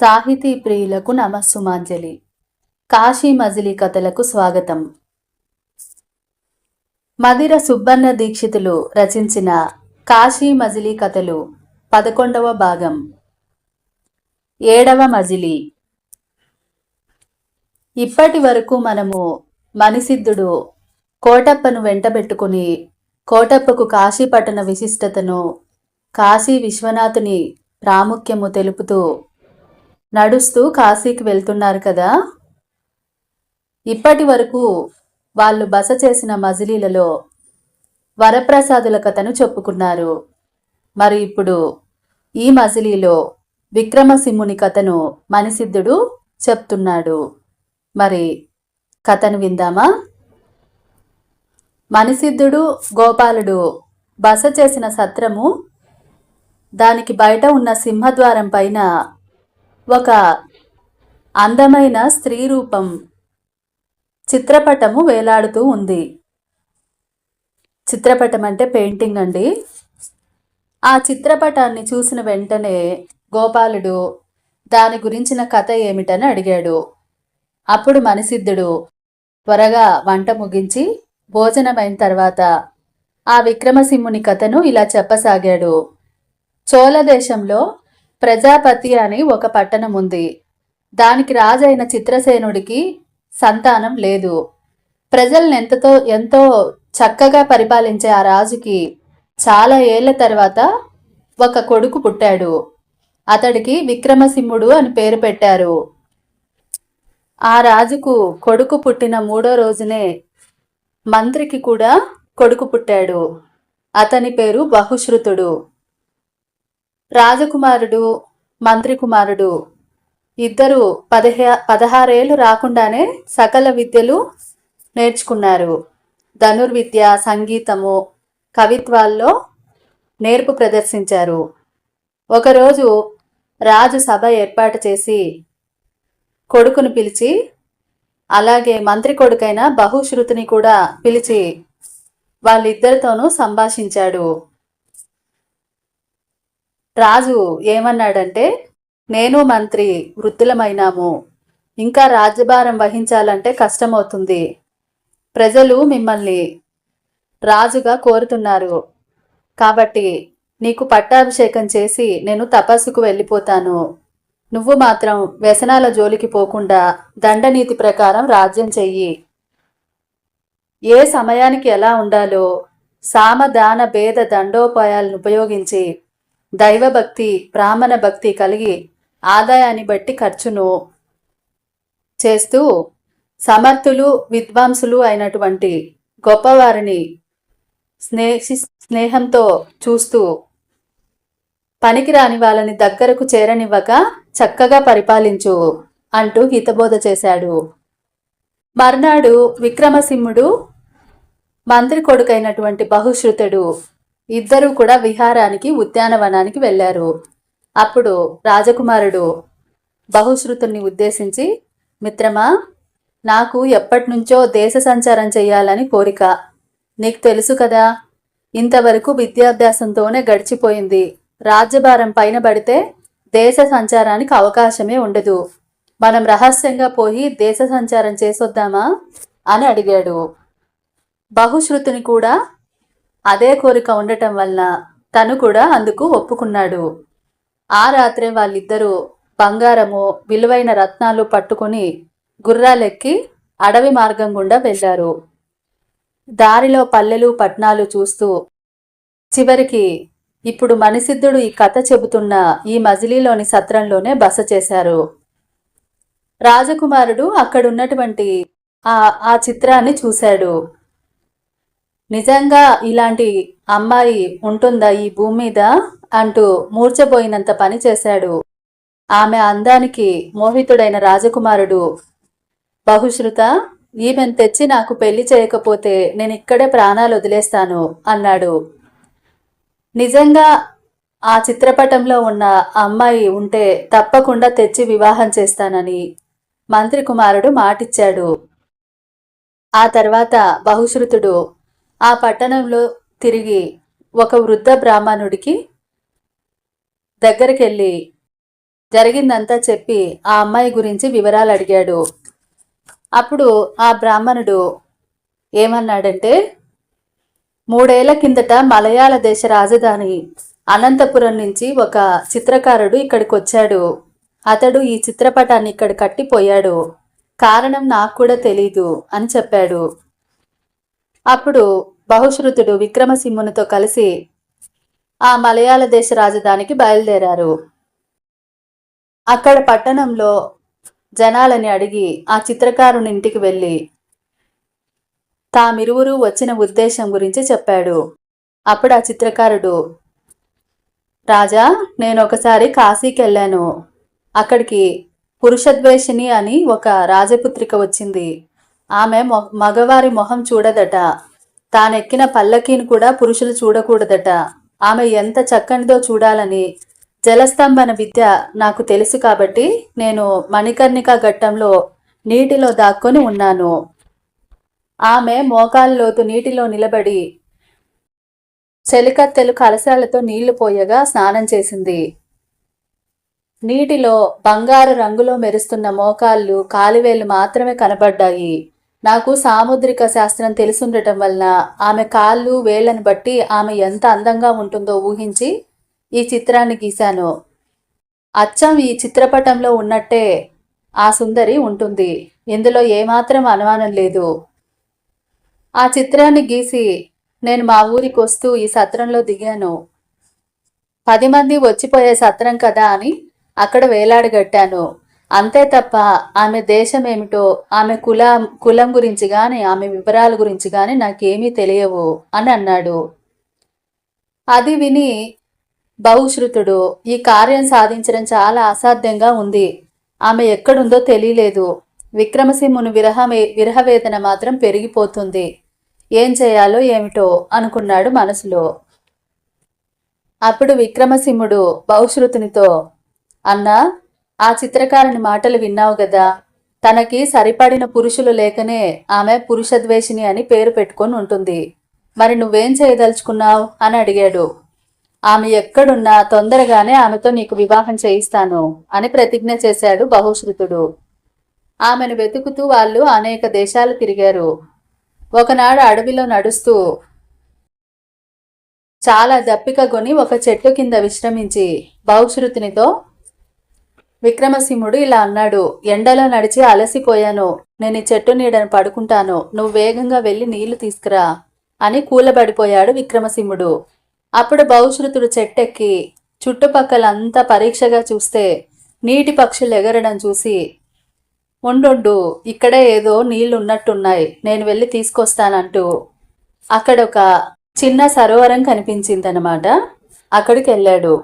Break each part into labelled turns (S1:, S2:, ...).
S1: సాహితీ ప్రియులకు నమస్సుమాంజలి. కాశీ మజిలీ కథలకు స్వాగతం. మదిర సుబ్బన్న దీక్షితులు రచించిన కాశీ మజిలీ కథలు పదకొండవ భాగం. ఏడవ మజిలీ. ఇప్పటి వరకు మనము మణిసిద్ధుడు కోటప్పను వెంటబెట్టుకుని కోటప్పకు కాశీపట్టణ విశిష్టతను కాశీ విశ్వనాథుని ప్రాముఖ్యము తెలుపుతూ నడుస్తూ కాశీకి వెళ్తున్నారు కదా. ఇప్పటి వరకు వాళ్ళు బస చేసిన మజిలీలలో వరప్రసాదుల కథను చెప్పుకున్నారు. మరి ఇప్పుడు ఈ మజిలీలో విక్రమసింహుని కథను మణిసిద్ధుడు చెప్తున్నాడు. మరి కథను విందామా? మణిసిద్ధుడు గోపాలుడు బస చేసిన సత్రము దానికి బయట ఉన్న సింహద్వారం పైన ఒక అందమైన స్త్రీ రూపం చిత్రపటము వేలాడుతూ ఉంది. చిత్రపటం అంటే పెయింటింగ్ అండి. ఆ చిత్రపటాన్ని చూసిన వెంటనే గోపాలుడు దాని గురించిన కథ ఏమిటని అడిగాడు. అప్పుడు మనిసిద్ధుడు త్వరగా వంట ముగించి భోజనమైన తర్వాత ఆ విక్రమసింహుని కథను ఇలా చెప్పసాగాడు. చోళదేశంలో ప్రజాపతి అని ఒక పట్టణం ఉంది దానికి రాజైన చిత్రసేనుడికి సంతానం లేదు. ప్రజల్ని ఎంతతో ఎంతో చక్కగా పరిపాలించే ఆ రాజుకి చాలా ఏళ్ళ తర్వాత ఒక కొడుకు పుట్టాడు. అతడికి విక్రమసింహుడు అని పేరు పెట్టారు. ఆ రాజుకు కొడుకు పుట్టిన మూడో రోజునే మంత్రికి కూడా కొడుకు పుట్టాడు. అతని పేరు బహుశ్రుతుడు. రాజకుమారుడు మంత్రి కుమారుడు ఇద్దరు పదిహే పదహారేళ్ళు రాకుండానే సకల విద్యలు నేర్చుకున్నారు. ధనుర్విద్య సంగీతము కవిత్వాల్లో నేర్పు ప్రదర్శించారు. ఒకరోజు రాజు సభ ఏర్పాటు చేసి కొడుకును పిలిచి అలాగే మంత్రి కొడుకైన బహుశ్రుతిని కూడా పిలిచి వాళ్ళిద్దరితోనూ సంభాషించాడు. రాజు ఏమన్నాడంటే నేను మంత్రి వృద్ధులమైనాము ఇంకా రాజ్యభారం వహించాలంటే కష్టమవుతుంది. ప్రజలు మిమ్మల్ని రాజుగా కోరుతున్నారు. కాబట్టి నీకు పట్టాభిషేకం చేసి నేను తపస్సుకు వెళ్ళిపోతాను. నువ్వు మాత్రం వ్యసనాల జోలికి పోకుండా దండనీతి ప్రకారం రాజ్యం చెయ్యి. ఏ సమయానికి ఎలా ఉండాలో సామదాన భేద దండోపాయాలను ఉపయోగించి దైవభక్తి బ్రాహ్మణ భక్తి కలిగి ఆదాయాన్ని బట్టి ఖర్చును చేస్తూ సమర్థులు విద్వాంసులు అయినటువంటి గొప్పవారిని స్నేహి స్నేహంతో చూస్తూ పనికిరాని వాళ్ళని దగ్గరకు చేరనివ్వక చక్కగా పరిపాలించు అంటూ హితబోధ చేశాడు. మర్నాడు విక్రమసింహుడు మంత్రి కొడుకైనటువంటి బహుశ్రుతుడు ఇద్దరూ కూడా విహారానికి ఉద్యానవనానికి వెళ్ళారు. అప్పుడు రాజకుమారుడు బహుశ్రుతుని ఉద్దేశించి మిత్రమా నాకు ఎప్పటినుంచో దేశ సంచారం చేయాలని కోరిక. నీకు తెలుసు కదా ఇంతవరకు విద్యాభ్యాసంతోనే గడిచిపోయింది. రాజ్యభారం పైన పడితే దేశ సంచారానికి అవకాశమే ఉండదు. మనం రహస్యంగా పోయి దేశ సంచారం చేసొద్దామా? అని అడిగాడు. బహుశ్రుతిని కూడా అదే కోరిక ఉండటం వలన తను కూడా అందుకు ఒప్పుకున్నాడు. ఆ రాత్రే వాళ్ళిద్దరూ బంగారము విలువైన రత్నాలు పట్టుకుని గుర్రాలెక్కి అడవి మార్గం గుండా వెళ్ళారు. దారిలో పల్లెలు పట్నాలు చూస్తూ చివరికి ఇప్పుడు మణిసిద్ధుడు ఈ కథ చెబుతున్న ఈ మజిలీలోని సత్రంలోనే బస చేశారు. రాజకుమారుడు అక్కడున్నటువంటి ఆ ఆ చిత్రాన్ని చూశాడు. నిజంగా ఇలాంటి అమ్మాయి ఉంటుందా ఈ భూమి మీద అంటూ మూర్చబోయినంత పని చేశాడు. ఆమె అందానికి మోహితుడైన రాజకుమారుడు బహుశ్రుత ఈమెను తెచ్చి నాకు పెళ్ళి చేయకపోతే నేను ఇక్కడే ప్రాణాలు వదిలేస్తాను అన్నాడు. నిజంగా ఆ చిత్రపటంలో ఉన్న అమ్మాయి ఉంటే తప్పకుండా తెచ్చి వివాహం చేస్తానని మంత్రి కుమారుడు మాటిచ్చాడు. ఆ తర్వాత బహుశ్రుతుడు ఆ పట్టణంలో తిరిగి ఒక వృద్ధ బ్రాహ్మణుడికి దగ్గరికెళ్ళి జరిగిందంతా చెప్పి ఆ అమ్మాయి గురించి వివరాలు అడిగాడు. అప్పుడు ఆ బ్రాహ్మణుడు ఏమన్నాడంటే మూడేళ్ళ కిందట మలయాళ దేశ రాజధాని అనంతపురం నుంచి ఒక చిత్రకారుడు ఇక్కడికి వచ్చాడు అతడు ఈ చిత్రపటాన్ని ఇక్కడ కట్టిపోయాడు. కారణం నాకు కూడా తెలీదు అని చెప్పాడు. అప్పుడు బహుశ్రుతుడు విక్రమసింహునితో కలిసి ఆ మలయాళ దేశ రాజధానికి బయలుదేరారు. అక్కడ పట్టణంలో జనాలని అడిగి ఆ చిత్రకారుని ఇంటికి వెళ్ళి తామిరువురు వచ్చిన ఉద్దేశం గురించి చెప్పాడు. అప్పుడు ఆ చిత్రకారుడు రాజా నేను ఒకసారి కాశీకి వెళ్ళాను అక్కడికి పురుషద్వేషిణి అని ఒక రాజపుత్రిక వచ్చింది. ఆమె మొ- మగవారి మొహం చూడదట. తానెక్కిన పల్లకీని కూడా పురుషులు చూడకూడదట. ఆమె ఎంత చక్కనిదో చూడాలని. జలస్తంభన విద్య నాకు తెలుసు కాబట్టి నేను మణికర్ణిక ఘట్టంలో నీటిలో దాక్కొని ఉన్నాను. ఆమె మోకాళ్ళలోతు నీటిలో నిలబడి చెలికత్తెలు కలశాలతో నీళ్ళు పోయగా స్నానం చేసింది. నీటిలో బంగారు రంగులో మెరుస్తున్న మోకాళ్ళు కాలివేళ్ళు మాత్రమే కనబడ్డాయి. నాకు సాముద్రిక శాస్త్రం తెలుసుండటం వలన ఆమె కాళ్ళు వేళ్ళను బట్టి ఆమె ఎంత అందంగా ఉంటుందో ఊహించి ఈ చిత్రాన్ని గీశాను. అచ్చం ఈ చిత్రపటంలో ఉన్నట్టే ఆ సుందరి ఉంటుంది. ఇందులో ఏమాత్రం అనుమానం లేదు. ఆ చిత్రాన్ని గీసి నేను మా ఊరికి వస్తూ ఈ సత్రంలో దిగాను. పది మంది వచ్చిపోయే సత్రం కదా అని అక్కడ వేలాడగట్టాను. అంతే తప్ప ఆమె దేశం ఏమిటో ఆమె కులం కులం గురించి గాని ఆమె వివరాల గురించి గాని నాకేమీ తెలియవు అని అన్నాడు. అది విని బహుశ్రుతుడు ఈ కార్యం సాధించడం చాలా అసాధ్యంగా ఉంది. ఆమె ఎక్కడుందో తెలియలేదు. విక్రమసింహుని విరహమే విరహవేదన మాత్రం పెరిగిపోతుంది. ఏం చేయాలో ఏమిటో అనుకున్నాడు మనసులో. అప్పుడు విక్రమసింహుడు బహుశ్రుతునితో అన్నా ఆ చిత్రకారుని మాటలు విన్నావు కదా తనకి సరిపడిన పురుషులు లేకనే ఆమె పురుషద్వేషిని అని పేరు పెట్టుకొని ఉంటుంది. మరి నువ్వేం చేయదలుచుకున్నావు? అని అడిగాడు. ఆమె ఎక్కడున్నా తొందరగానే ఆమెతో నీకు వివాహం చేయిస్తాను అని ప్రతిజ్ఞ చేశాడు బహుశ్రుతుడు. ఆమెను వెతుకుతూ వాళ్ళు అనేక దేశాలు తిరిగారు. ఒకనాడు అడవిలో నడుస్తూ చాలా దప్పిక కొని ఒక చెట్టు కింద విశ్రమించి బహుశ్రుతినితో విక్రమసింహుడు ఇలా అన్నాడు ఎండలో నడిచి అలసిపోయాను. నేను ఈ చెట్టు నీడను పడుకుంటాను. నువ్వు వేగంగా వెళ్ళి నీళ్ళు తీసుకురా అని కూలబడిపోయాడు విక్రమసింహుడు. అప్పుడు బహుశ్రుతుడు చెట్టెక్కి చుట్టుపక్కలంతా పరీక్షగా చూస్తే నీటి పక్షులు ఎగరడం చూసి ఉండుండు ఇక్కడే ఏదో నీళ్ళు ఉన్నట్టున్నాయి నేను వెళ్ళి తీసుకొస్తానంటూ అక్కడ ఒక చిన్న సరోవరం కనిపించిందనమాట. అక్కడికి వెళ్ళాడు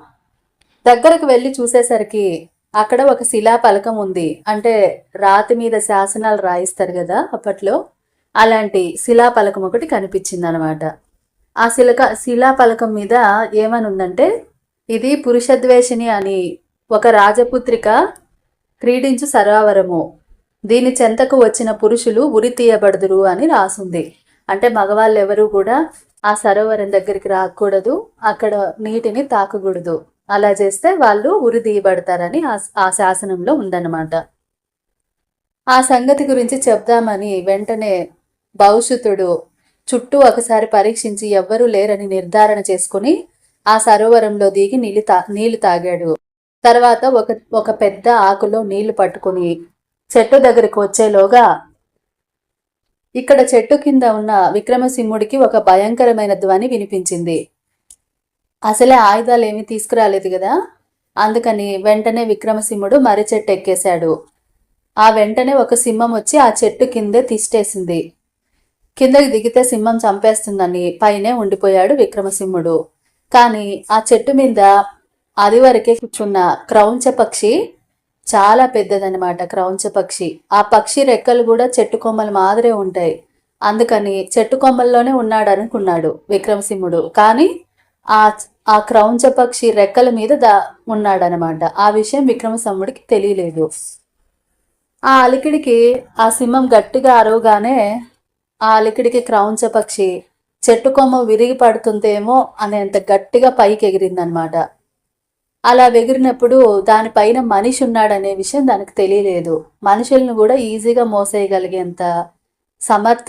S1: దగ్గరకు వెళ్ళి చూసేసరికి అక్కడ ఒక శిలా పలకం ఉంది. అంటే రాతి మీద శాసనాలు రాయిస్తారు కదా అప్పట్లో. అలాంటి శిలా పలకం ఒకటి కనిపించింది అనమాట ఆ శిలక శిలా పలకం మీద ఏమని ఉందంటే ఇది పురుషద్వేషిణి అని ఒక రాజపుత్రిక క్రీడించు సరోవరము. దీని చెంతకు వచ్చిన పురుషులు ఉరి తీయబడదురు అని రాసుంది. అంటే మగవాళ్ళు ఎవరు కూడా ఆ సరోవరం దగ్గరికి రాకూడదు అక్కడ నీటిని తాకకూడదు. అలా చేస్తే వాళ్ళు ఉరిదీయబడతారని ఆ శాసనంలో ఉందన్నమాట. ఆ సంగతి గురించి చెప్దామని వెంటనే భవిష్యత్తుడు చుట్టూ ఒకసారి పరీక్షించి ఎవ్వరూ లేరని నిర్ధారణ చేసుకుని ఆ సరోవరంలో దిగి నీళ్ళు తా నీళ్ళు తాగాడు. తర్వాత ఒక ఒక పెద్ద ఆకులో నీళ్ళు పట్టుకుని చెట్టు దగ్గరికి వచ్చేలోగా ఇక్కడ చెట్టు కింద ఉన్న విక్రమసింహుడికి ఒక భయంకరమైన ధ్వని వినిపించింది. అసలే ఆయుధాలు ఏమీ తీసుకురాలేదు కదా? అందుకని వెంటనే విక్రమసింహుడు మర్రి చెట్టు ఎక్కేశాడు ఆ వెంటనే ఒక సింహం వచ్చి ఆ చెట్టు కిందే తిష్టేసింది కిందకి దిగితే సింహం చంపేస్తుందని పైనే ఉండిపోయాడు విక్రమసింహుడు. కానీ ఆ చెట్టు మీద అది వరకే కూర్చున్న క్రౌంచ పక్షి చాలా పెద్దదన్నమాట క్రౌంచ పక్షి. ఆ పక్షి రెక్కలు కూడా చెట్టు కొమ్మలు మాదిరే ఉంటాయి. అందుకని చెట్టు కొమ్మల్లోనే ఉన్నాడు అనుకున్నాడు విక్రమసింహుడు. కానీ ఆ ఆ క్రౌంచ పక్షి రెక్కల మీద దా ఉన్నాడనమాట. ఆ విషయం విక్రమసముడికి తెలియలేదు. ఆ అలికిడికి ఆ సింహం గట్టిగా అరవగానే ఆ అలికిడికి క్రౌంచ పక్షి చెట్టు కొమ్మ విరిగి పడుతుందేమో అనేంత గట్టిగా పైకి ఎగిరిందనమాట అలా వెగిరినప్పుడు దానిపైన మనిషి ఉన్నాడనే విషయం దానికి తెలియలేదు. మనుషులను కూడా ఈజీగా మోసేయగలిగేంత సమర్థ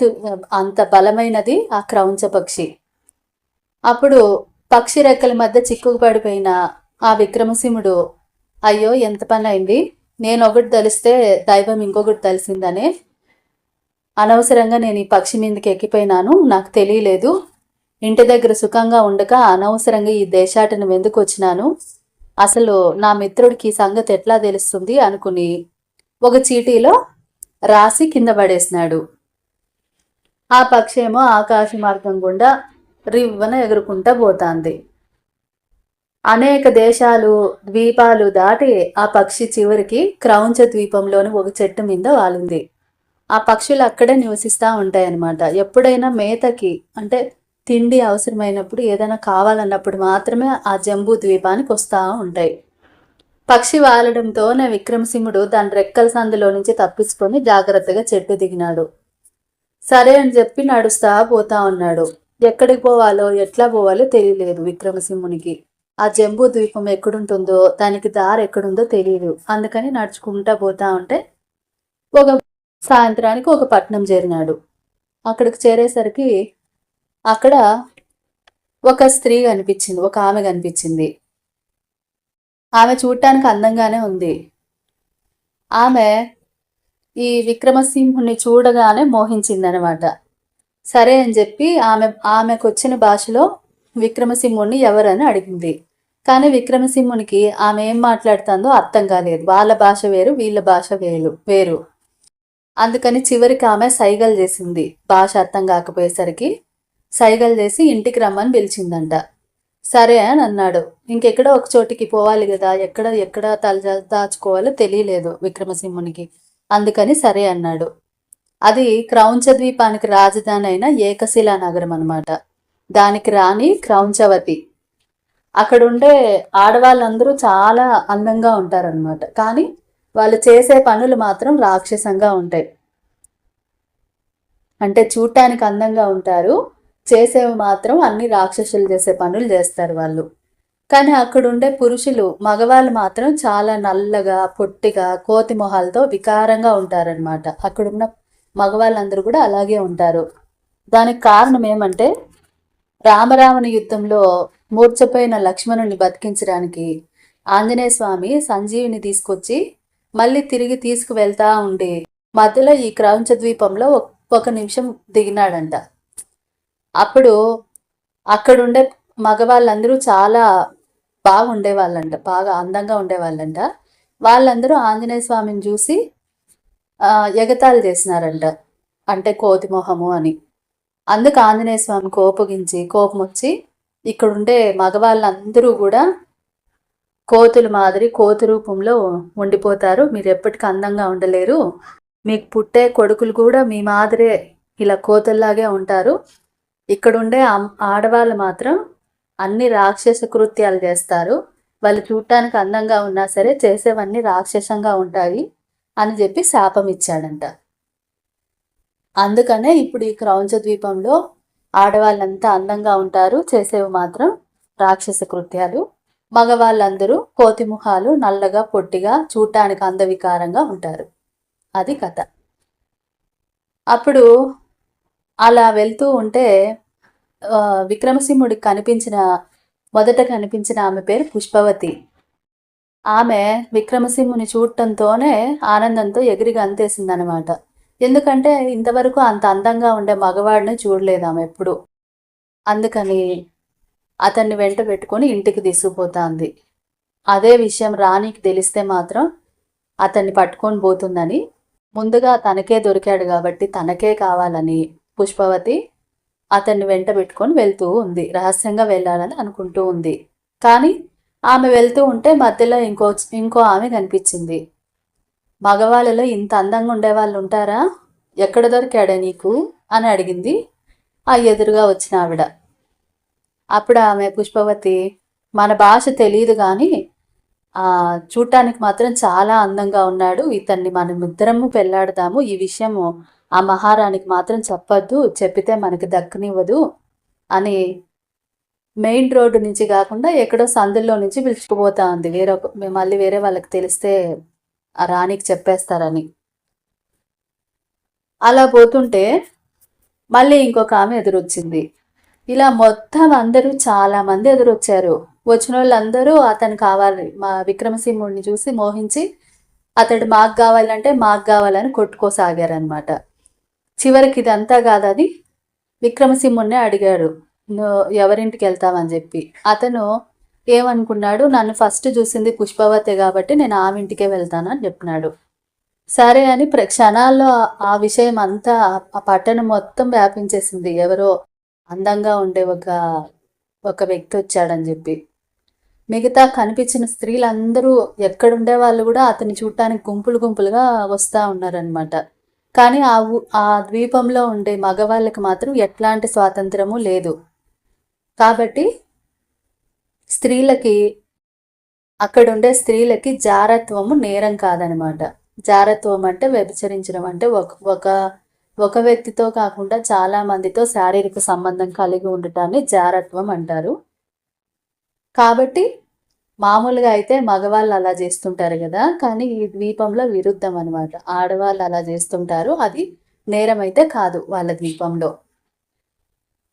S1: అంత బలమైనది ఆ క్రౌంచ పక్షి. అప్పుడు పక్షి రెక్కల మధ్య చిక్కుకుపడిపోయిన ఆ విక్రమసింహుడు అయ్యో ఎంత పని అయింది నేను ఒకటి తెలిస్తే దైవం ఇంకొకటి తెలిసిందనే. అనవసరంగా నేను ఈ పక్షి మీదకి ఎక్కిపోయినాను. నాకు తెలియలేదు. ఇంటి దగ్గర సుఖంగా ఉండక అనవసరంగా ఈ దేశాటను ఎందుకు వచ్చినాను? అసలు నా మిత్రుడికి ఈ సంగతి ఎట్లా తెలుస్తుంది? అనుకుని ఒక చీటీలో రాసి కింద పడేసినాడు. ఆ పక్షి ఏమో ఆకాశ మార్గం గుండా రివ్వన ఎగురుకుంటా పోతాంది. అనేక దేశాలు ద్వీపాలు దాటి ఆ పక్షి చివరికి క్రౌంచ ద్వీపంలోని ఒక చెట్టు మీద వాలింది. ఆ పక్షులు అక్కడే నివసిస్తూ ఉంటాయన్నమాట. ఎప్పుడైనా మేతకి అంటే తిండి అవసరమైనప్పుడు ఏదైనా కావాలన్నప్పుడు మాత్రమే ఆ జంబూ ద్వీపానికి వస్తూ ఉంటాయి. పక్షి వాలడంతోనే విక్రమసింహుడు దాని రెక్కల సందులో నుంచి తప్పించుకొని జాగ్రత్తగా చెట్టు దిగినాడు. సరే అని చెప్పి నడుస్తా పోతా ఉన్నాడు. ఎక్కడికి పోవాలో ఎట్లా పోవాలో తెలియలేదు విక్రమసింహునికి. ఆ జంబూ ద్వీపం ఎక్కడుంటుందో దానికి దారి ఎక్కడుందో తెలియదు. అందుకని నడుచుకుంటా పోతా ఉంటే ఒక సాయంత్రానికి ఒక పట్నం చేరినాడు. అక్కడికి చేరేసరికి అక్కడ ఒక స్త్రీ కనిపించింది ఒక ఆమె కనిపించింది. ఆమె చూడటానికి అందంగానే ఉంది. ఆమె ఈ విక్రమసింహుని చూడగానే మోహించిందనమాట. సరే అని చెప్పి ఆమె ఆమెకు వచ్చిన భాషలో విక్రమసింహుణ్ణి ఎవరని అడిగింది. కానీ విక్రమసింహునికి ఆమె ఏం మాట్లాడుతుందో అర్థం కాలేదు. వాళ్ళ భాష వేరు వీళ్ళ భాష వేరు వేరు. అందుకని చివరికి ఆమె సైగలు చేసింది. భాష అర్థం కాకపోయేసరికి సైగలు చేసి ఇంటికి రమ్మని పిలిచిందంట. సరే అని అన్నాడు. ఇంకెక్కడో ఒక చోటికి పోవాలి కదా. ఎక్కడ ఎక్కడ తల దాచుకోవాలో తెలియలేదు విక్రమసింహునికి. అందుకని సరే అన్నాడు. అది క్రౌంచ ద్వీపానికి రాజధాని అయిన ఏకశిలా నగరం అనమాట దానికి రాణి క్రౌంచవతి అక్కడ ఉండే ఆడవాళ్ళందరూ చాలా అందంగా ఉంటారనమాట కానీ వాళ్ళు చేసే పనులు మాత్రం రాక్షసంగా ఉంటాయి. అంటే చూడటానికి అందంగా ఉంటారు. చేసేవి మాత్రం అన్ని రాక్షసులు చేసే పనులు చేస్తారు వాళ్ళు. కానీ అక్కడ ఉండే పురుషులు మగవాళ్ళు మాత్రం చాలా నల్లగా పొట్టిగా కోతి మొహాలతో వికారంగా ఉంటారనమాట అక్కడున్న మగవాళ్ళందరూ కూడా అలాగే ఉంటారు. దానికి కారణం ఏమంటే రామరావణ యుద్ధంలో మూర్చపోయిన లక్ష్మణుని బతికించడానికి ఆంజనేయ స్వామి సంజీవిని తీసుకొచ్చి మళ్ళీ తిరిగి తీసుకువెళ్తా ఉండి మధ్యలో ఈ క్రౌంచ ద్వీపంలో ఒక నిమిషం దిగినాడంట. అప్పుడు అక్కడుండే మగవాళ్ళందరూ చాలా బాగుండేవాళ్ళంట బాగా అందంగా ఉండేవాళ్ళంట. వాళ్ళందరూ ఆంజనేయ స్వామిని చూసి ఎగతాళి చేసినారంట. అంటే కోతి మొహము అని. అందుకు ఆంజనేయ స్వామి కోపగించి కోపం వచ్చి ఇక్కడుండే మగవాళ్ళందరూ కూడా కోతులు మాదిరి కోతి రూపంలో ఉండిపోతారు. మీరు ఎప్పటికీ అందంగా ఉండలేరు. మీకు పుట్టే కొడుకులు కూడా మీ మాదిరే ఇలా కోతుల్లాగే ఉంటారు. ఇక్కడుండే ఆడవాళ్ళు మాత్రం అన్ని రాక్షస కృత్యాలు చేస్తారు. వాళ్ళు చూడటానికి అందంగా ఉన్నా సరే చేసేవన్నీ రాక్షసంగా ఉంటాయి. అని చెప్పి శాపం ఇచ్చాడంట. అందుకనే ఇప్పుడు ఈ క్రౌంచ ద్వీపంలో ఆడవాళ్ళంతా అందంగా ఉంటారు చేసేవి మాత్రం రాక్షస కృత్యాలు. మగవాళ్ళందరూ కోతిముఖాలు నల్లగా పొట్టిగా చూడటానికి అందవికారంగా ఉంటారు. అది కథ. అప్పుడు అలా వెళ్తూ ఉంటే విక్రమసింహుడికి కనిపించిన మొదట కనిపించిన ఆమె పేరు పుష్పవతి. ఆమె విక్రమసింహుని చూడటంతోనే ఆనందంతో ఎగిరి గంతేసిందనమాట ఎందుకంటే ఇంతవరకు అంత అందంగా ఉండే మగవాడిని చూడలేదు ఆమె ఎప్పుడు. అందుకని అతన్ని వెంట పెట్టుకొని ఇంటికి తీసుకుపోతాంది. అదే విషయం రాణికి తెలిస్తే మాత్రం అతన్ని పట్టుకొని పోతుందని. ముందుగా తనకే దొరికాడు కాబట్టి తనకే కావాలని పుష్పవతి అతన్ని వెంట పెట్టుకొని వెళ్తూ ఉంది. రహస్యంగా వెళ్ళాలని అనుకుంటూ ఉంది. కానీ ఆమె వెళ్తూ ఉంటే మధ్యలో ఇంకో ఇంకో ఆమె కనిపించింది. మగవాళ్ళలో ఇంత అందంగా ఉండేవాళ్ళు ఉంటారా? ఎక్కడ దొరికాడా నీకు? అని అడిగింది ఆ ఎదురుగా వచ్చిన ఆవిడ. అప్పుడు ఆమె పుష్పవతి మన భాష తెలియదు కానీ చూడటానికి మాత్రం చాలా అందంగా ఉన్నాడు. ఇతన్ని మనం ఇద్దరము పెళ్ళాడదాము ఈ విషయము ఆ మహారాణికి మాత్రం చెప్పొద్దు చెప్పితే మనకి దక్కనివ్వదు అని మెయిన్ రోడ్డు నుంచి కాకుండా ఎక్కడో సందుల్లో నుంచి పిలుచుకుపోతా ఉంది. వేరే మళ్ళీ వేరే వాళ్ళకి తెలిస్తే ఆ రాణికి చెప్పేస్తారని. అలా పోతుంటే మళ్ళీ ఇంకొక ఆమె ఎదురొచ్చింది. ఇలా మొత్తం అందరూ చాలా మంది ఎదురొచ్చారు. వచ్చిన వాళ్ళందరూ అతను కావాలి మా విక్రమసింహుడిని చూసి మోహించి అతడు మాకు కావాలంటే మాకు కావాలని కొట్టుకోసాగారనమాట చివరికి ఇదంతా కాదని విక్రమసింహుడిని అడిగాడు. ఎవరింటికి వెళ్తావని చెప్పి. అతను ఏమనుకున్నాడు నన్ను ఫస్ట్ చూసింది పుష్పవతి కాబట్టి నేను ఆమె ఇంటికే వెళ్తానని చెప్పినాడు. సరే అని ప్ర క్షణాల్లో ఆ విషయం అంతా ఆ పట్టణం మొత్తం వ్యాపించేసింది. ఎవరో అందంగా ఉండే ఒక ఒక వ్యక్తి వచ్చాడని చెప్పి. మిగతా కనిపించిన స్త్రీలందరూ ఎక్కడుండే వాళ్ళు కూడా అతన్ని చూడటానికి గుంపులు గుంపులుగా వస్తూ ఉన్నారనమాట కానీ ఆ ఆ ద్వీపంలో ఉండే మగవాళ్ళకి మాత్రం ఎట్లాంటి స్వాతంత్రము లేదు. కాబట్టి స్త్రీలకి అక్కడ ఉండే స్త్రీలకి జారత్వము నేరం కాదనమాట. జారత్వం అంటే వ్యభిచరించడం అంటే ఒక ఒక ఒక వ్యక్తితో కాకుండా చాలా మందితో శారీరక సంబంధం కలిగి ఉండటాన్ని జారత్వం అంటారు. కాబట్టి మామూలుగా అయితే మగవాళ్ళు అలా చేస్తుంటారు కదా కానీ ఈ ద్వీపంలో విరుద్ధం అనమాట ఆడవాళ్ళు అలా చేస్తుంటారు అది నేరం అయితే కాదు వాళ్ళ ద్వీపంలో.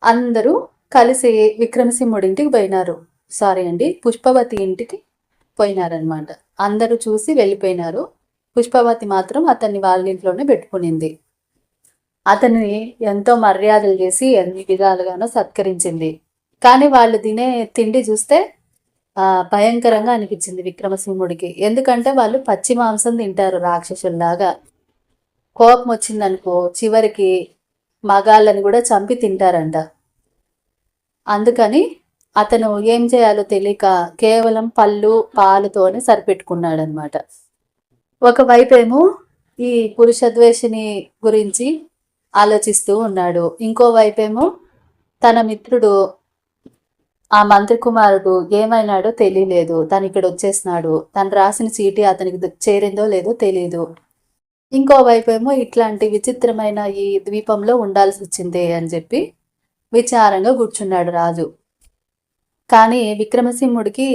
S1: అందరూ కలిసి విక్రమసింహుడి ఇంటికి పోయినారు. సారీ అండి పుష్పవతి ఇంటికి పోయినారనమాట అందరూ చూసి వెళ్ళిపోయినారు. పుష్పవతి మాత్రం అతన్ని వాళ్ళ ఇంట్లోనే పెట్టుకునింది. అతన్ని ఎంతో మర్యాదలు చేసి ఎన్ని విధాలుగానో సత్కరించింది. కానీ వాళ్ళు తినే తిండి చూస్తే భయంకరంగా అనిపించింది విక్రమసింహుడికి. ఎందుకంటే వాళ్ళు పచ్చి మాంసం తింటారు రాక్షసుల్లాగా. కోపం వచ్చిందనుకో చివరికి మగాళ్ళని కూడా చంపి తింటారంట. అందుకని అతను ఏం చేయాలో తెలియక కేవలం పళ్ళు పాలుతోనే సరిపెట్టుకున్నాడనమాట. ఒకవైపేమో ఈ పురుషద్వేషిని గురించి ఆలోచిస్తూ ఉన్నాడు. ఇంకోవైపేమో తన మిత్రుడు ఆ మంత్రి కుమారుడు ఏమైనాడో తెలియలేదు. తను ఇక్కడ వచ్చేసినాడు తను రాసిన చీటీ అతనికి చేరిందో లేదో తెలియదు ఇంకోవైపు ఏమో ఇట్లాంటి విచిత్రమైన ఈ ద్వీపంలో ఉండాల్సి వచ్చిందే అని చెప్పి విచారంగా కూర్చున్నాడు రాజు. కానీ విక్రమసింహుడికి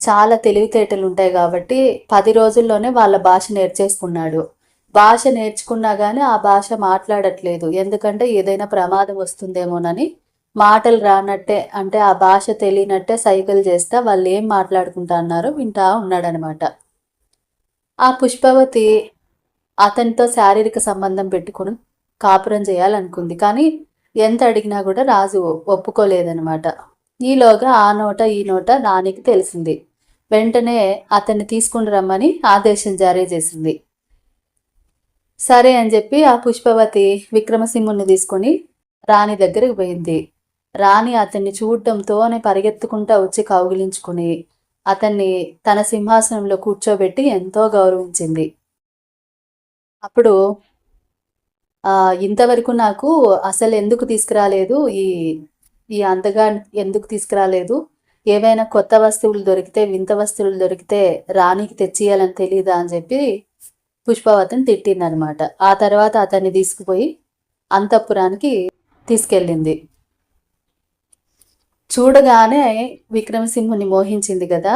S1: చాలా తెలివితేటలు ఉంటాయి కాబట్టి పది రోజుల్లోనే వాళ్ళ భాష నేర్చేసుకున్నాడు. భాష నేర్చుకున్నా కానీ ఆ భాష మాట్లాడట్లేదు. ఎందుకంటే ఏదైనా ప్రమాదం వస్తుందేమోనని మాటలు రానట్టే అంటే ఆ భాష తెలియనట్టే సైకిల్ చేస్తే వాళ్ళు ఏం మాట్లాడుకుంటా అన్నారో వింటా ఉన్నాడనమాట. ఆ పుష్పవతి అతనితో శారీరక సంబంధం పెట్టుకుని కాపురం చేయాలనుకుంది. కానీ ఎంత అడిగినా కూడా రాజు ఒప్పుకోలేదనమాట ఈలోగా ఆ నోట ఈ నోట నానికి తెలిసింది. వెంటనే అతన్ని తీసుకుని రమ్మని ఆదేశం జారీ చేసింది. సరే అని చెప్పి ఆ పుష్పవతి విక్రమసింహుని తీసుకొని రాణి దగ్గరికి పోయింది. రాణి అతన్ని చూడటంతోనే పరిగెత్తుకుంటా వచ్చి కౌగిలించుకుని అతన్ని తన సింహాసనంలో కూర్చోబెట్టి ఎంతో గౌరవించింది. అప్పుడు ఇంతవరకు నాకు అసలు ఎందుకు తీసుకురాలేదు? ఈ ఈ అంతగా ఎందుకు తీసుకురాలేదు? ఏవైనా కొత్త వస్తువులు దొరికితే వింత వస్తువులు దొరికితే రాణికి తెచ్చియాలని తెలియదా అని చెప్పి పుష్పవతిని తిట్టిందనమాట. ఆ తర్వాత అతన్ని తీసుకుపోయి అంతఃపురానికి తీసుకెళ్ళింది. చూడగానే విక్రమసింహుని మోహించింది కదా?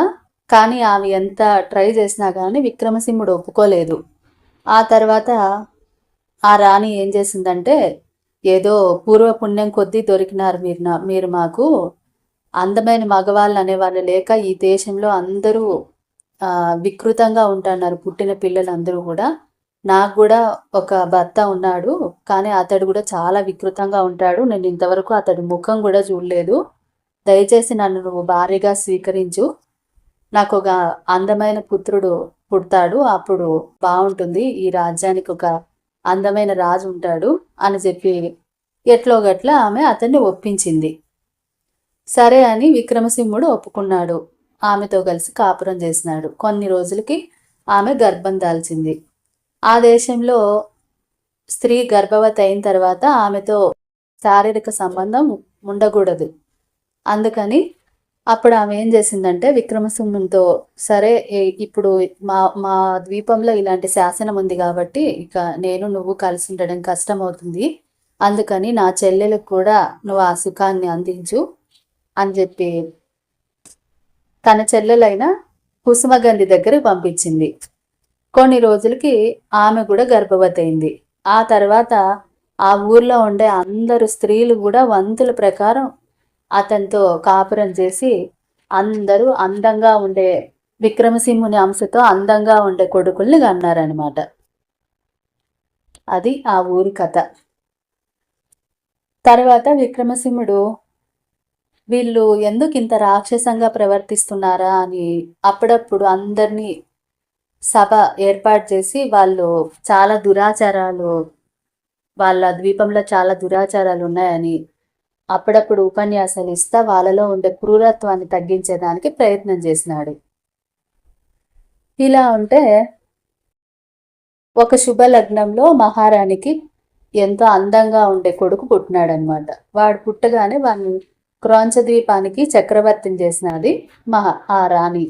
S1: కానీ ఆమె ఎంత ట్రై చేసినా కానీ విక్రమసింహుడు ఒప్పుకోలేదు. ఆ తర్వాత ఆ రాణి ఏం చేసిందంటే ఏదో పూర్వపుణ్యం కొద్దీ దొరికినారు మీరు నా మీరు మాకు. అందమైన మగవాళ్ళు అనేవాళ్ళు లేక ఈ దేశంలో అందరూ వికృతంగా ఉంటున్నారు పుట్టిన పిల్లలందరూ కూడా. నాకు కూడా ఒక భర్త ఉన్నాడు కానీ అతడు కూడా చాలా వికృతంగా ఉంటాడు. నేను ఇంతవరకు అతడి ముఖం కూడా చూడలేదు. దయచేసి నన్ను నువ్వు భారీగా స్వీకరించు. నాకు ఒక అందమైన పుత్రుడు పుడతాడు. అప్పుడు బాగుంటుంది. ఈ రాజ్యానికి ఒక అందమైన రాజు ఉంటాడు అని చెప్పి ఎట్లో గట్ల ఆమె అతన్ని ఒప్పించింది. సరే అని విక్రమసింహుడు ఒప్పుకున్నాడు. ఆమెతో కలిసి కాపురం చేసినాడు. కొన్ని రోజులకి ఆమె గర్భం దాల్చింది. ఆ దేశంలో స్త్రీ గర్భవతి అయిన తర్వాత ఆమెతో శారీరక సంబంధం ఉండకూడదు. అందుకని అప్పుడు ఆమె ఏం చేసిందంటే విక్రమసింహంతో సరే ఇప్పుడు మా మా ద్వీపంలో ఇలాంటి శాసనం ఉంది కాబట్టి ఇక నేను నువ్వు కలిసి ఉండడం కష్టం అవుతుంది అందుకని నా చెల్లెలకు కూడా నువ్వు ఆ సుఖాన్ని అందించు అని చెప్పి తన చెల్లెలైన కుసుమగంధి దగ్గర పంపించింది. కొన్ని రోజులకి ఆమె కూడా గర్భవతి అయింది. ఆ తర్వాత ఆ ఊర్లో ఉండే అందరు స్త్రీలు కూడా వంతుల ప్రకారం అతనితో కాపురం చేసి అందరూ అందంగా ఉండే విక్రమసింహుని అంశతో అందంగా ఉండే కొడుకుల్ని కన్నారనమాట అది ఆ ఊరి కథ. తర్వాత విక్రమసింహుడు వీళ్ళు ఎందుకు ఇంత రాక్షసంగా ప్రవర్తిస్తున్నారా అని అప్పుడప్పుడు అందరినీ సభ ఏర్పాటు చేసి వాళ్ళు చాలా దురాచారాలు వాళ్ళ ద్వీపంలో చాలా దురాచారాలు ఉన్నాయని అప్పుడప్పుడు ఉపన్యాసాలు ఇస్తా వాళ్ళలో ఉండే క్రూరత్వాన్ని తగ్గించేదానికి ప్రయత్నం చేసినాడు. ఇలా ఉంటే ఒక శుభ లగ్నంలో మహారాణికి ఎంతో అందంగా ఉండే కొడుకు పుట్టినాడనమాట వాడు పుట్టగానే వాడిని క్రోంచ ద్వీపానికి చక్రవర్తిని చేసినది మహా ఆ రాణి.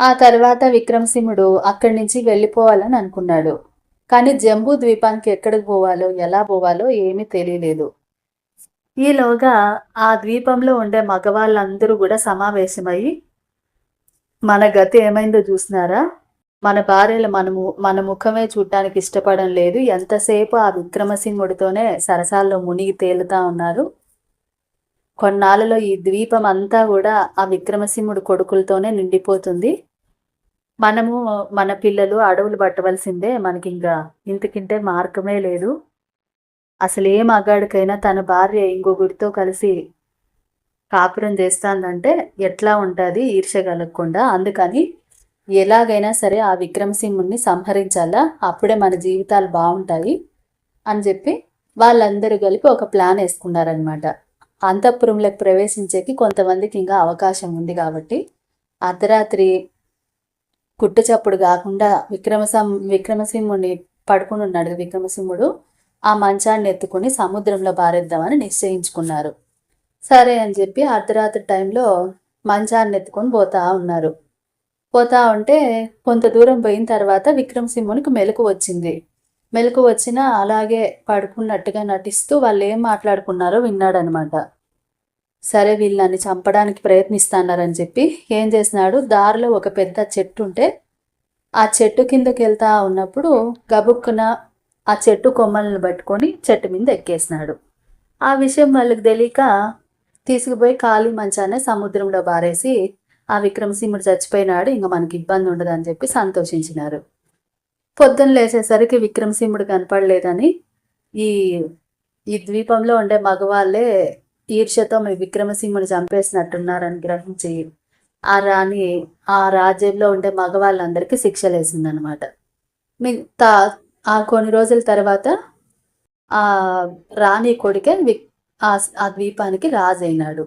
S1: ఆ తర్వాత విక్రమసింహుడు అక్కడి నుంచి వెళ్ళిపోవాలని అనుకున్నాడు. కానీ జంబూ ద్వీపానికి ఎక్కడికి పోవాలో ఎలా పోవాలో ఏమీ తెలియలేదు. ఈలోగా ఆ ద్వీపంలో ఉండే మగవాళ్ళందరూ కూడా సమావేశమై మన గతి ఏమైందో చూసినారా? మన భార్యలు మనము మన ముఖమే చూడటానికి ఇష్టపడడం లేదు. ఎంతసేపు ఆ విక్రమసింహుడితోనే సరసాల్లో మునిగి తేలుతా ఉన్నారు? కొన్నాళ్ళలో ఈ ద్వీపం అంతా కూడా ఆ విక్రమసింహుడు కొడుకులతోనే నిండిపోతుంది. మనము మన పిల్లలు అడవులు పట్టవలసిందే. మనకి ఇంకా ఇంతకింటే మార్గమే లేదు. అసలు ఏ మగాడికైనా తన భార్య ఇంకొకరితో కలిసి కాపురం చేస్తాందంటే ఎట్లా ఉంటుంది ఈర్ష కలగకుండా? అందుకని ఎలాగైనా సరే ఆ విక్రమసింహుణ్ణి సంహరించాలా? అప్పుడే మన జీవితాలు బాగుంటాయి అని చెప్పి వాళ్ళందరూ కలిపి ఒక ప్లాన్ వేసుకున్నారనమాట. అంతఃపురంలోకి ప్రవేశించేకి కొంతమందికి ఇంకా అవకాశం ఉంది కాబట్టి అర్ధరాత్రి కుట్టుచప్పుడు కాకుండా విక్రమసం విక్రమసింహుణ్ణి పడుకుని ఉన్నాడు విక్రమసింహుడు. ఆ మంచాన్ని ఎత్తుకుని సముద్రంలో బారేద్దామని నిశ్చయించుకున్నారు. సరే అని చెప్పి అర్ధరాత్రి టైంలో మంచాన్ని ఎత్తుకొని పోతా ఉన్నారు. పోతా ఉంటే కొంత దూరం పోయిన తర్వాత విక్రమసింహునికి మెలకు వచ్చింది. మెలకు వచ్చినా అలాగే పడుకున్నట్టుగా నటిస్తూ వాళ్ళు ఏం మాట్లాడుకున్నారో విన్నాడనమాట. సరే వీళ్ళని చంపడానికి ప్రయత్నిస్తున్నారని చెప్పి ఏం చేసినాడు? దారిలో ఒక పెద్ద చెట్టు ఉంటే ఆ చెట్టు కిందకి వెళ్తా ఉన్నప్పుడు గబుక్కున ఆ చెట్టు కొమ్మలను పట్టుకొని చెట్టు మీద ఎక్కేసినాడు. ఆ విషయం వాళ్ళకి తెలియక తీసుకుపోయి ఖాళీ మంచానే సముద్రంలో బారేసి ఆ విక్రమసింహుడు చచ్చిపోయినాడు ఇంకా మనకి ఇబ్బంది ఉండదు అని చెప్పి సంతోషించినారు. పొద్దున్న లేచేసరికి విక్రమసింహుడు కనపడలేదని ఈ ఈ ద్వీపంలో ఉండే మగవాళ్ళే ఈర్ష్యతో మీ విక్రమసింహుని చంపేసినట్టున్నారని గ్రహించి ఆ రాణి ఆ రాజ్యంలో ఉండే మగవాళ్ళందరికీ శిక్షలేసిందనమాట మీ మిగతా ఆ కొన్ని రోజుల తర్వాత ఆ రాణి కొడుకే వి ఆ ద్వీపానికి రాజు అయినాడు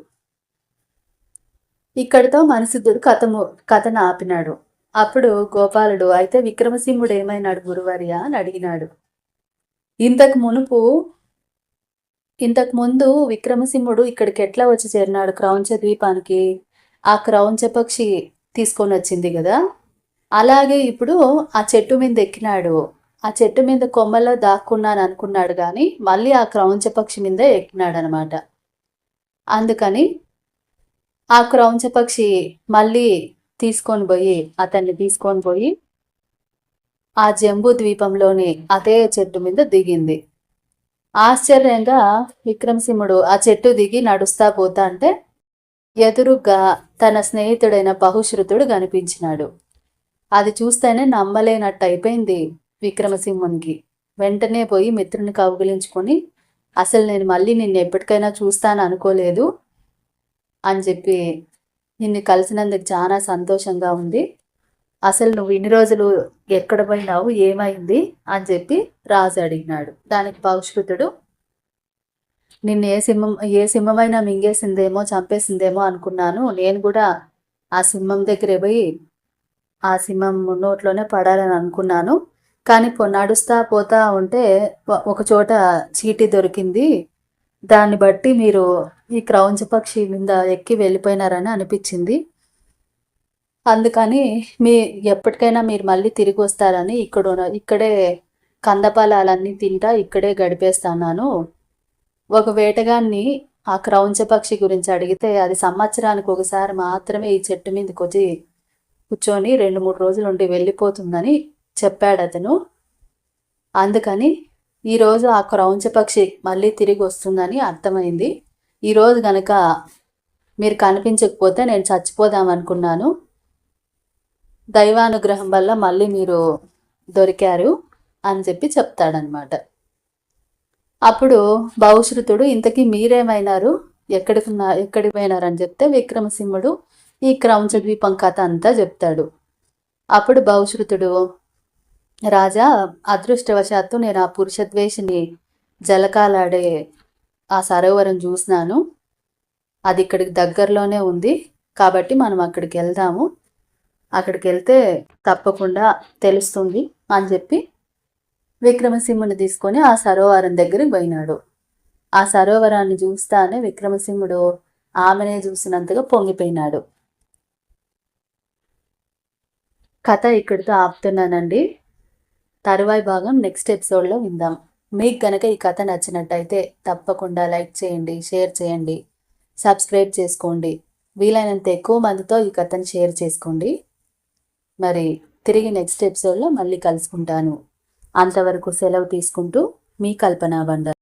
S1: ఇక్కడితో మనసిద్ధుడు కథము కథను ఆపినాడు. అప్పుడు గోపాలుడు అయితే విక్రమసింహుడు ఏమైనాడు గురువర్య అని అడిగినాడు. ఇంతకు మునుపు ఇంతకు ముందు విక్రమసింహుడు ఇక్కడికి ఎట్లా వచ్చి చేరినాడు? క్రౌంచ ద్వీపానికి? ఆ క్రౌంచ పక్షి తీసుకొని వచ్చింది కదా? అలాగే ఇప్పుడు ఆ చెట్టు మీద ఎక్కినాడు. ఆ చెట్టు మీద కొమ్మలో దాక్కున్నాను అనుకున్నాడు కానీ మళ్ళీ ఆ క్రౌంచ పక్షి మీద ఎక్కినాడనమాట అందుకని ఆ క్రౌంచ పక్షి మళ్ళీ తీసుకొని పోయి అతన్ని తీసుకొని పోయి ఆ జంబూ ద్వీపంలోని అదే చెట్టు మీద దిగింది. ఆశ్చర్యంగా విక్రమసింహుడు ఆ చెట్టు దిగి నడుస్తా పోతా అంటే ఎదురుగా తన స్నేహితుడైన బహుశ్రుతుడు కనిపించినాడు. అది చూస్తేనే నమ్మలేనట్టు అయిపోయింది. విక్రమసింహునికి. వెంటనే పోయి మిత్రుని కౌగిలించుకొని అసలు నేను మళ్ళీ నిన్ను ఎప్పటికైనా చూస్తాను అనుకోలేదు అని చెప్పి నిన్ను కలిసినందుకు చాలా సంతోషంగా ఉంది. అసలు నువ్వు ఇన్ని రోజులు ఎక్కడ పోయినావు? ఏమైంది? అని చెప్పి రాజు అడిగినాడు. దానికి పౌష్కృతుడు నిన్ను ఏ సింహం ఏ సింహమైనా మింగేసిందేమో చంపేసిందేమో అనుకున్నాను. నేను కూడా ఆ సింహం దగ్గరే పోయి ఆ సింహం నోట్లోనే పడాలని అనుకున్నాను. కానీ నడుస్తా పోతా ఉంటే ఒక చోట చీటీ దొరికింది. దాన్ని బట్టి మీరు ఈ క్రౌంచ పక్షి మీద ఎక్కి వెళ్ళిపోయినారని అనిపించింది. అందుకని మీ ఎప్పటికైనా మీరు మళ్ళీ తిరిగి వస్తారని ఇక్కడ ఇక్కడే కందపాలాలన్నీ తింటా ఇక్కడే గడిపేస్తున్నాను. ఒక వేటగాన్ని ఆ క్రౌంచ పక్షి గురించి అడిగితే అది సంవత్సరానికి ఒకసారి మాత్రమే ఈ చెట్టు మీదకి వచ్చి కూర్చొని రెండు మూడు రోజులు ఉండి వెళ్ళిపోతుందని చెప్పాడు అతను అందుకని ఈరోజు ఆ క్రౌంచ పక్షి మళ్ళీ తిరిగి వస్తుందని అర్థమైంది. ఈరోజు గనక మీరు కనిపించకపోతే నేను చచ్చిపోదాం అనుకున్నాను దైవానుగ్రహం వల్ల మళ్ళీ మీరు దొరికారు అని చెప్పి చెప్తాడనమాట అప్పుడు బహుశ్రుతుడు ఇంతకీ మీరేమైనారు? ఎక్కడికి ఉన్నా- ఎక్కడికి పోయినారని చెప్తే విక్రమసింహుడు ఈ క్రౌంచ ద్వీపం కథ అంతా చెప్తాడు. అప్పుడు బహుశ్రుతుడు రాజా అదృష్టవశాత్తు నేను ఆ పురుషద్వేషిని జలకాలాడే ఆ సరోవరం చూసినాను. అది ఇక్కడికి దగ్గరలోనే ఉంది. కాబట్టి మనం అక్కడికి వెళ్దాము. అక్కడికి వెళ్తే తప్పకుండా తెలుస్తుంది అని చెప్పి విక్రమసింహుని తీసుకొని ఆ సరోవరం దగ్గరికి పోయినాడు. ఆ సరోవరాన్ని చూస్తానే విక్రమసింహుడు ఆమెనే చూసినంతగా పొంగిపోయినాడు. కథ ఇక్కడితో ఆపుతున్నానండి. తరువాయి భాగం నెక్స్ట్ ఎపిసోడ్లో విందాం. మీకు కనుక ఈ కథ నచ్చినట్టయితే తప్పకుండా లైక్ చేయండి షేర్ చేయండి సబ్స్క్రైబ్ చేసుకోండి. వీలైనంత ఎక్కువ మందితో ఈ కథను షేర్ చేసుకోండి. మరి తిరిగి నెక్స్ట్ ఎపిసోడ్లో మళ్ళీ కలుసుకుంటాను. అంతవరకు సెలవు తీసుకుంటూ మీ కల్పన బండ